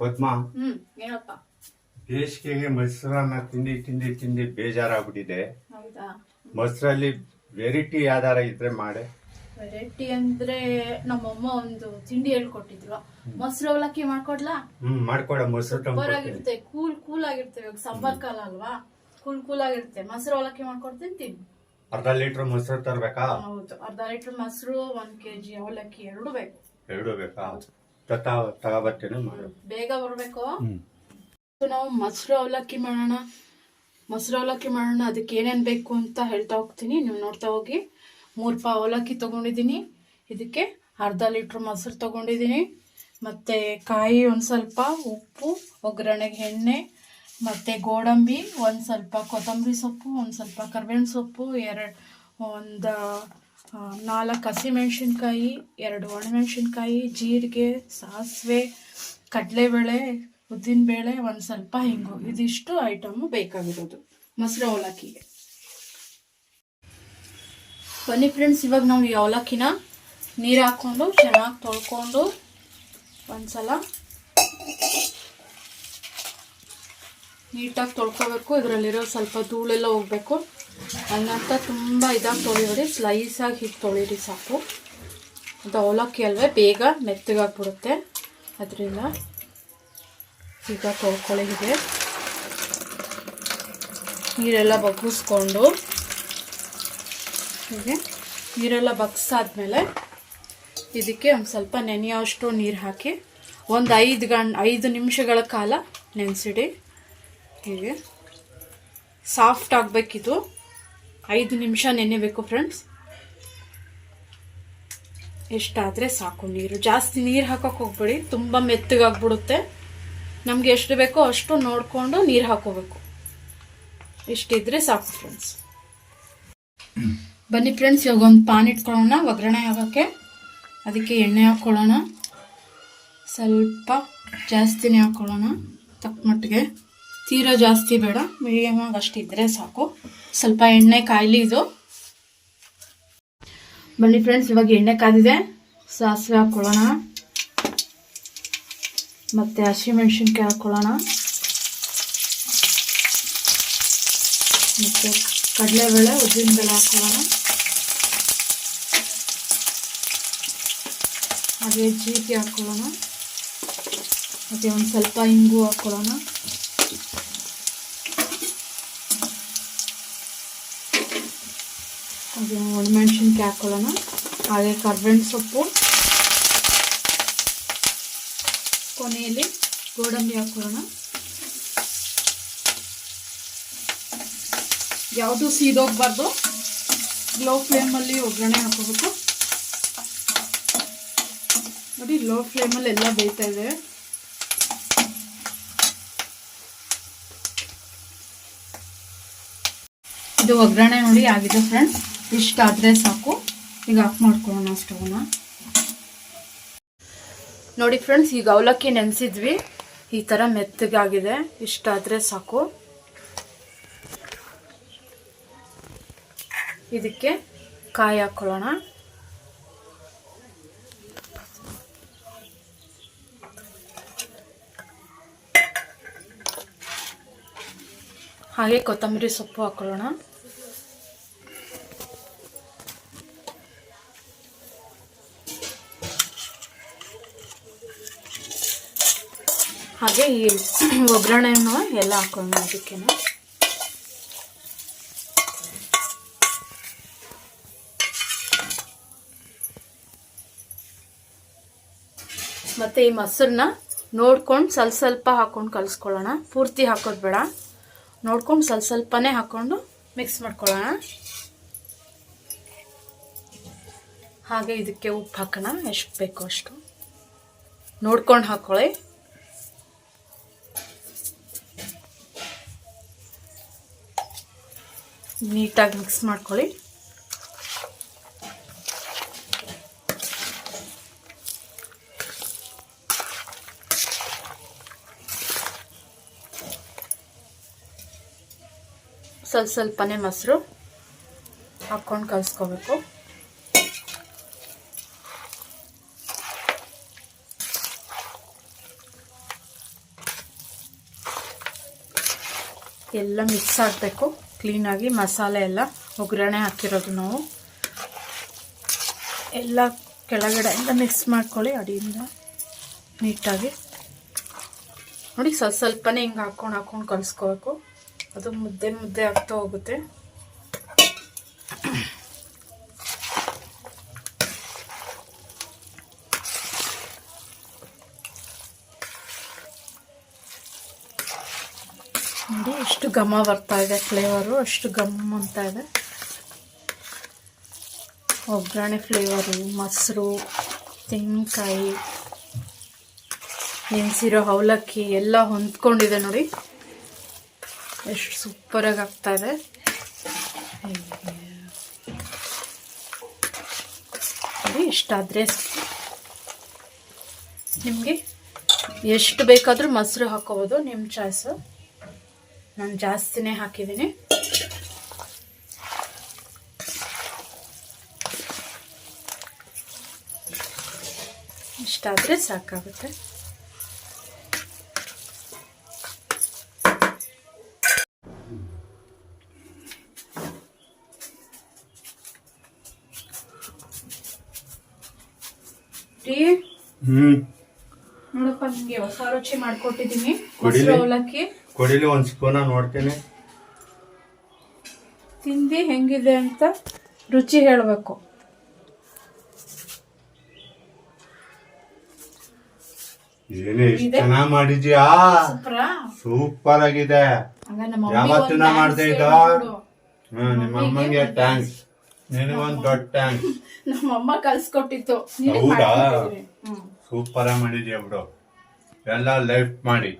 ಪದ್ಮ? ಹ್ಮ್ ಏನಪ್ಪ ಬೇಸಿಗೆಗೆ ಮೊಸರನ್ನ ತಿಂಡಿ ತಿಂಡಿ ತಿಂಡಿ ಬೇಜಾರಾಗ್ಬಿಟ್ಟಿದೆ. ಹೌದಾ? ಮೊಸರಲ್ಲಿ ವೆರೈಟಿ ಯಾವ್ದಾರ ಇದ್ರೆ ಮಾಡೆ. ವೆರೈಟಿ ಅಂದ್ರೆ ನಮ್ಮಮ್ಮ ಒಂದು ತಿಂಡಿ ಹೇಳ್ಕೊಟ್ಟಿದ್ರು. ಮೊಸರು ಅವಲಕ್ಕಿ ಮಾಡ್ಕೊಡ್ಲಾ? ಹ್ಮ್ ಮಾಡ್ಕೊಡ ಮೊಸರು ಸೂಪರ್. ಆಗಿರುತ್ತೆ. ಕೂಲ್ ಕೂಲ್ ಆಗಿರುತ್ತೆ ಇವಾಗ ಸಮ್ಮರ್ ಕಾಲ ಅಲ್ವಾ? ಕೂಲ್ ಕೂಲ್ ಆಗಿರುತ್ತೆ. ಮೊಸರು ಅವಲಕ್ಕಿ ಮಾಡ್ಕೊಡ್ತೀನಿ ತಿನ್ ಅರ್ಧ ಲೀಟರ್ ಮೊಸರು ತರ್ಬೇಕಾ? ಹೌದು. ಅರ್ಧ ಲೀಟರ್ ಮೊಸರು ಒಂದ್ ಕೆಜಿ ಅವಲಕ್ಕಿ ಎರಡು ಬೇಕು. ಎರಡು ಬೇಕಾ? ತಗೋಬರ್ತೀನಿ ಮಾಡು ಬೇಗ ಬರಬೇಕು? ನಾವು ಮೊಸರು ಅವಲಕ್ಕಿ ಮಾಡೋಣ. ಮೊಸರು ಅವಲಕ್ಕಿ ಮಾಡೋಣ ಅದಕ್ಕೆ ಏನೇನು ಬೇಕು ಅಂತ ಹೇಳ್ತಾ ಹೋಗ್ತೀನಿ. ನೀವು ನೋಡ್ತಾ ಹೋಗಿ. ಮೂರು ಪಾ ಅವಲಕ್ಕಿ ತೊಗೊಂಡಿದ್ದೀನಿ. ಇದಕ್ಕೆ ಅರ್ಧ ಲೀಟ್ರ್ ಮೊಸರು ತೊಗೊಂಡಿದ್ದೀನಿ. ಮತ್ತು ಕಾಯಿ ಒಂದು ಸ್ವಲ್ಪ ಉಪ್ಪು ಒಗ್ಗರಣೆಗೆ ಎಣ್ಣೆ ಮತ್ತು ಗೋಡಂಬಿ ಒಂದು ಸ್ವಲ್ಪ ಕೊತ್ತಂಬರಿ ಸೊಪ್ಪು ಒಂದು ಸ್ವಲ್ಪ ಕರ್ಬೇವಿನ ಸೊಪ್ಪು ಎರಡು ಒಂದು ನಾಲ್ಕು ಹಸಿಮೆಣ್ಸಿನ್ಕಾಯಿ ಎರಡು ಒಣಮೆಣ್ಸಿನ್ಕಾಯಿ ಜೀರಿಗೆ, ಸಾಸಿವೆ, ಕಡಲೆಬೇಳೆ, ಉದ್ದಿನಬೇಳೆ, ಒಂದು ಸ್ವಲ್ಪ ಹಿಂಗು. ಇದಿಷ್ಟು ಐಟಮು ಬೇಕಾಗಿರೋದು. ಮೊಸರು ಅವಲಕ್ಕಿಗೆ. ಬನ್ನಿ ಫ್ರೆಂಡ್ಸ್ ಇವಾಗ ನಾವು ಈ ಅವಲಕ್ಕಿನ ನೀರು ಹಾಕ್ಕೊಂಡು ಚೆನ್ನಾಗಿ ತೊಳ್ಕೊಂಡು ಒಂದ್ಸಲ ನೀಟಾಗಿ ತೊಳ್ಕೊಬೇಕು. ಇದರಲ್ಲಿರೋ ಸ್ವಲ್ಪ ಧೂಳೆಲ್ಲ ಹೋಗ್ಬೇಕು. ಹಂಗಂತ ತುಂಬ ಇದಾಗಿ ತೊಳಿಬೇಡಿ ಸ್ಲೈಸಾಗಿ ಹೀಗೆ ತೊಳಿರಿ ಸಾಕು. ಅದು ಅವಲಕ್ಕಿ ಅಲ್ವೇ, ಬೇಗ ಮೆತ್ತಗಾಗ್ಬಿಡುತ್ತೆ. ಅದರಿಂದ ಈಗ ತೊಳ್ಕೊಳ್ಳಿದೆ ನೀರೆಲ್ಲ ಬಗ್ಗಿಸ್ಕೊಂಡು ಹೀಗೆ. ನೀರೆಲ್ಲ ಬಗ್ಸಾದ್ಮೇಲೆ ಇದಕ್ಕೆ ಒಂದು ಸ್ವಲ್ಪ ನೆನೆಯೋಷ್ಟು ನೀರು ಹಾಕಿ, ಒಂದು ಐದು ಗಂಟೆ, ಐದು ನಿಮಿಷಗಳ ಕಾಲ ನೆನೆಸಿಡಿ. ಹೀಗೆ. ಸಾಫ್ಟ್ ಆಗಬೇಕಿದು. ಐದು ನಿಮಿಷ ನೆನೆಬೇಕು ಫ್ರೆಂಡ್ಸ್ ಎಷ್ಟಾದರೆ ಸಾಕು ನೀರು. ಜಾಸ್ತಿ ನೀರು ಹಾಕೋಕೆ ಹೋಗ್ಬೇಡಿ. ತುಂಬ ಮೆತ್ತಗಾಗ್ಬಿಡುತ್ತೆ. ನಮಗೆ ಎಷ್ಟು ಬೇಕೋ ಅಷ್ಟು ನೋಡಿಕೊಂಡು ನೀರು ಹಾಕೋಬೇಕು. ಇಷ್ಟಿದ್ರೆ ಸಾಕು ಫ್ರೆಂಡ್ಸ್ ಬನ್ನಿ ಫ್ರೆಂಡ್ಸ್ ಇವಾಗ ಒಂದು ಪಾನ್ ಇಟ್ಕೊಳ್ಳೋಣ. ಒಗ್ಗರಣೆ ಆಗೋಕ್ಕೆ. ಅದಕ್ಕೆ ಎಣ್ಣೆ ಹಾಕ್ಕೊಳ್ಳೋಣ ಸ್ವಲ್ಪ ಜಾಸ್ತಿನೇ ಹಾಕ್ಕೊಳ್ಳೋಣ ತಕ್ಕ ಮಟ್ಟಿಗೆ. ತೀರಾ ಜಾಸ್ತಿ ಬೇಡ ಮೀಡಿಯಮ್ ಆಗಿ ಅಷ್ಟಿದ್ರೆ ಸಾಕು. ಸ್ವಲ್ಪ ಎಣ್ಣೆ ಕಾಯಲಿ ಇದು. ಬನ್ನಿ ಫ್ರೆಂಡ್ಸ್ ಇವಾಗ ಎಣ್ಣೆ ಕಾದಿದೆ ಸಾಸಿವೆ ಹಾಕ್ಕೊಳ್ಳೋಣ ಮತ್ತು ಹಸಿಮೆಣ್ಸಿನ್ಕಾಯಿ ಹಾಕ್ಕೊಳ್ಳೋಣ ಮತ್ತು ಕಡಲೆಬೇಳೆ, ಉದ್ದಿನಬೇಳೆ ಹಾಕ್ಕೊಳ್ಳೋಣ ಹಾಗೆ ಜೀರಿಗೆ ಹಾಕ್ಕೊಳ್ಳೋಣ ಮತ್ತು ಒಂದು ಸ್ವಲ್ಪ ಇಂಗು ಹಾಕ್ಕೊಳ್ಳೋಣ ಹಾಗೆ ಒಣಮೆಣ್ಸಿನ್ಕಾಯಿ ಹಾಕ್ಕೊಳ್ಳೋಣ ಹಾಗೆ ಕರ್ಬೇವಿನ ಸೊಪ್ಪು. ಕೊನೆಯಲ್ಲಿ ಗೋಡಂಬಿ ಹಾಕ್ಕೊಳ್ಳೋಣ ಯಾವುದು ಸೀದೋಗ್ಬಾರ್ದು ಲೋ ಫ್ಲೇಮಲ್ಲಿ ಒಗ್ಗರಣೆ ಹಾಕೋಬೇಕು. ನೋಡಿ ಲೋ ಫ್ಲೇಮಲ್ಲಿ ಎಲ್ಲ ಬೇಯ್ತಾ ಇದೆ. ಇದು ಒಗ್ಗರಣೆ ನೋಡಿ ಆಗಿದೆ ಫ್ರೆಂಡ್ಸ್ ಇಷ್ಟಾದರೆ ಸಾಕು. ಈಗ ಆಫ್ ಮಾಡ್ಕೊಳ್ಳೋಣ ಸ್ಟವ್ನ ನೋಡಿ ಫ್ರೆಂಡ್ಸ್ ಈಗ ಅವಲಕ್ಕಿ ನೆನೆಸಿದ್ವಿ. ಈ ಥರ ಮೆತ್ತಗಾಗಿದೆ. ಇಷ್ಟಾದರೆ ಸಾಕು. ಇದಕ್ಕೆ ಕಾಯಿ ಹಾಕ್ಕೊಳ್ಳೋಣ. ಹಾಗೆ ಕೊತ್ತಂಬರಿ ಸೊಪ್ಪು ಹಾಕ್ಕೊಳ್ಳೋಣ. ಹಾಗೆ ಈ ಒಗ್ಗರಣೆನೂ ಎಲ್ಲ ಹಾಕೊಂಡು ಅದಕ್ಕೆ ಮತ್ತು ಈ ಮೊಸರನ್ನ ನೋಡ್ಕೊಂಡು ಸ್ವಲ್ಪ ಸ್ವಲ್ಪ ಹಾಕೊಂಡು ಕಲಿಸ್ಕೊಳ್ಳೋಣ. ಪೂರ್ತಿ ಹಾಕೋದು ಬೇಡ. ನೋಡ್ಕೊಂಡು ಸ್ವಲ್ಪ ಸ್ವಲ್ಪನೇ ಹಾಕ್ಕೊಂಡು ಮಿಕ್ಸ್ ಮಾಡ್ಕೊಳ್ಳೋಣ. ಹಾಗೆ ಇದಕ್ಕೆ ಉಪ್ಪು ಹಾಕೋಣ. ಎಷ್ಟು ಬೇಕೋ ಅಷ್ಟು. ನೋಡ್ಕೊಂಡು ಹಾಕ್ಕೊಳ್ಳಿ ನೀಟಾಗಿ ಮಿಕ್ಸ್ ಮಾಡ್ಕೊಳ್ಳಿ. ಸ್ವಲ್ಪ ಸ್ವಲ್ಪನೇ ಮೊಸರು ಹಾಕ್ಕೊಂಡು ಕಲಿಸ್ಕೋಬೇಕು. ಎಲ್ಲ ಮಿಕ್ಸ್ ಆಗಬೇಕು. ಕ್ಲೀನಾಗಿ ಮಸಾಲೆ ಎಲ್ಲ ಒಗ್ಗರಣೆ ಹಾಕಿರೋದು ನಾವು. ಎಲ್ಲ ಕೆಳಗಡೆ ಎಲ್ಲ ಮಿಕ್ಸ್ ಮಾಡ್ಕೊಳ್ಳಿ ಅಡಿಯಿಂದ ನೀಟಾಗಿ. ನೋಡಿ ಸ್ವಲ್ಪ ಸ್ವಲ್ಪನೇ ಹಿಂಗೆ ಹಾಕೊಂಡು ಹಾಕೊಂಡು ಕಲಿಸ್ಕೋಬೇಕು. ಅದು ಮುದ್ದೆ ಮುದ್ದೆ ಆಗ್ತಾ ಹೋಗುತ್ತೆ. ನೋಡಿ, ಎಷ್ಟು ಘಮ ಬರ್ತಾ ಇದೆ ಫ್ಲೇವರು ಅಷ್ಟು ಘಮ್ ಅಂತ ಇದೆ. ಒಗ್ಗರಣೆ ಫ್ಲೇವರು ಮೊಸರು, ತೆಂಗಿನಕಾಯಿ ನೆನೆಸಿರೋ ಅವಲಕ್ಕಿ ಎಲ್ಲ ಹೊಂದ್ಕೊಂಡಿದೆ ನೋಡಿ. ಎಷ್ಟು ಸೂಪರಾಗಿ ಆಗ್ತಾ ಇದೆ. ನೋಡಿ ಇಷ್ಟಾದರೆ ನಿಮಗೆ ಎಷ್ಟು ಬೇಕಾದರೂ ಮೊಸರು ಹಾಕೋಬೋದು, ನಿಮ್ಮ ಚಾಯ್ಸು ನಾನು ಜಾಸ್ತಿನೇ ಹಾಕಿದ್ದೀನಿ ಇಷ್ಟಾದರೆ ಸಾಕಾಗುತ್ತೆ ಟೀ ನೋಡಪ್ಪ ನಿಮಗೆ ಹೊಸ ರುಚಿ ಮಾಡ್ಕೊಟ್ಟಿದ್ದೀನಿ. ಮೊಸರು ಅವಲಕ್ಕಿ. ಕೊಡಿಲಿ ಒಂದ್ ಸ್ಪೂನ ನೋಡ್ತೇನೆ. ತಿಂಡಿ ಹೆಂಗಿದೆ ಅಂತ ರುಚಿ ಹೇಳಬೇಕು. ಏನೇ? ಚೆನ್ನಾಗ್ ಮಾಡಿದ್ಯಾ? ಸೂಪರ್? ಆಗಿದೆ. ಹಂಗ ನಮ್ಮ ಯಾವತ್ತೂ ಮಮ್ಮಿಗೆ ನಾ ಒಂದ್ ಮಾಡ್ದೆ thanks ಇದು? ಹೇಳ್ಬಿಡು. ಹ್ಮ್ ನಿಮ್ಮ ಅಮ್ಮಂಗೆ ಥ್ಯಾಂಕ್ಸ್ ನಿನಗೊಂದ್ ದೊಡ್ಡ ಥ್ಯಾಂಕ್ಸ್ ನಮ್ಮಮ್ಮ ಕಲ್ಸ್ಕೊಟ್ಟಿತ್ತು. ಹೌದಾ? ಸೂಪರ್ ಆಗಿ ಮಾಡಿದ್ಯಾ ಬಿಡು. ಎಲ್ಲ ಲೈಫ್ ಮಾಡಿ